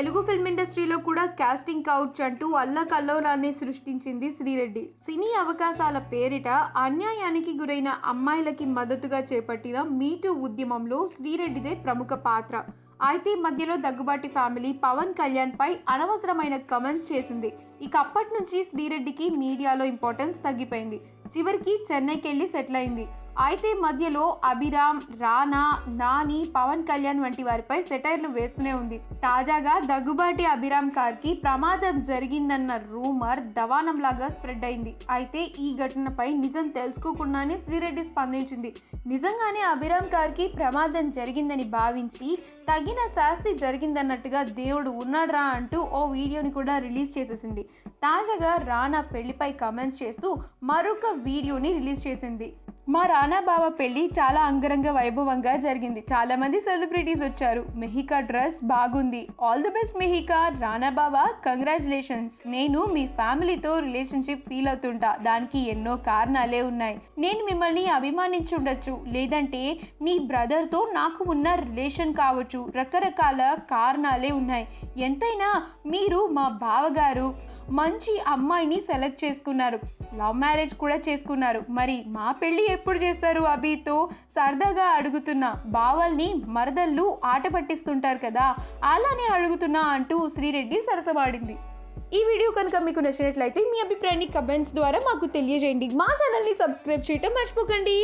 Telugu film ఇండస్ట్రీలో కూడా casting couch అంటూ అల్లకల్లోలాన్ని సృష్టించింది శ్రీరెడ్డి. సినీ అవకాశాల పేరిట అన్యాయానికి గురైన అమ్మాయిలకి మద్దతుగా చేపట్టిన మీటూ ఉద్యమంలో శ్రీరెడ్డిదే ప్రముఖ పాత్ర. అయితే మధ్యలో దగ్గుబాటి ఫ్యామిలీ పవన్ కళ్యాణ్ పై అనవసరమైన కమెంట్స్ చేసింది. ఇక అప్పటి నుంచి శ్రీరెడ్డికి మీడియాలో ఇంపార్టెన్స్ తగ్గిపోయింది. చివరికి చెన్నైకి వెళ్ళి సెటిల్ అయింది. అయితే మధ్యలో అభిరామ్ రానా నాని పవన్ కళ్యాణ్ వంటి వారిపై సెటైర్లు వేస్తూనే ఉంది. తాజాగా దగ్గుబాటి అభిరామ్ కార్కి ప్రమాదం జరిగిందన్న రూమర్ దవానంలాగా స్ప్రెడ్ అయింది. అయితే ఈ ఘటనపై నిజం తెలుసుకోకుండానే శ్రీరెడ్డి స్పందించింది. నిజంగానే అభిరామ్ కార్కి ప్రమాదం జరిగిందని భావించి తగిన శాస్తి జరిగిందన్నట్టుగా దేవుడు ఉన్నాడ్రా అంటూ ఓ వీడియోని కూడా రిలీజ్ చేసేసింది. తాజాగా రానా పెళ్ళిపై కమెంట్స్ చేస్తూ మరొక వీడియోని రిలీజ్ చేసింది. మా రానా బావ పెళ్ళి చాలా అంగరంగ వైభవంగా జరిగింది. చాలామంది సెలబ్రిటీస్ వచ్చారు. మెహికా డ్రెస్ బాగుంది. All the best Miheeka Rana బావ కంగ్రాచులేషన్స్. నేను మీ ఫ్యామిలీతో రిలేషన్షిప్ ఫీల్ అవుతుంటా. దానికి ఎన్నో కారణాలే ఉన్నాయి. నేను మిమ్మల్ని అభిమానించి ఉండొచ్చు. లేదంటే మీ బ్రదర్తో నాకు ఉన్న రిలేషన్ కావచ్చు. రకరకాల కారణాలే ఉన్నాయి. ఎంతైనా మీరు మా బావగారు మంచి అమ్మాయిని సెలెక్ట్ చేసుకున్నారు. లవ్ మ్యారేజ్ కూడా చేసుకున్నారు. మరి మా పెళ్ళి ఎప్పుడు చేస్తారు అభితో? సరదాగా అడుగుతున్నా బావల్ని మరదళ్ళు ఆట పట్టిస్తుంటారు కదా అలానే అడుగుతున్నా అంటూ శ్రీరెడ్డి సరసమాడింది ఈ వీడియో కనుక మీకు నచ్చినట్లయితే మీ అభిప్రాయాన్ని కమెంట్స్ ద్వారా మాకు తెలియజేయండి. మా ఛానల్ని సబ్స్క్రైబ్ చేయటం మర్చిపోకండి.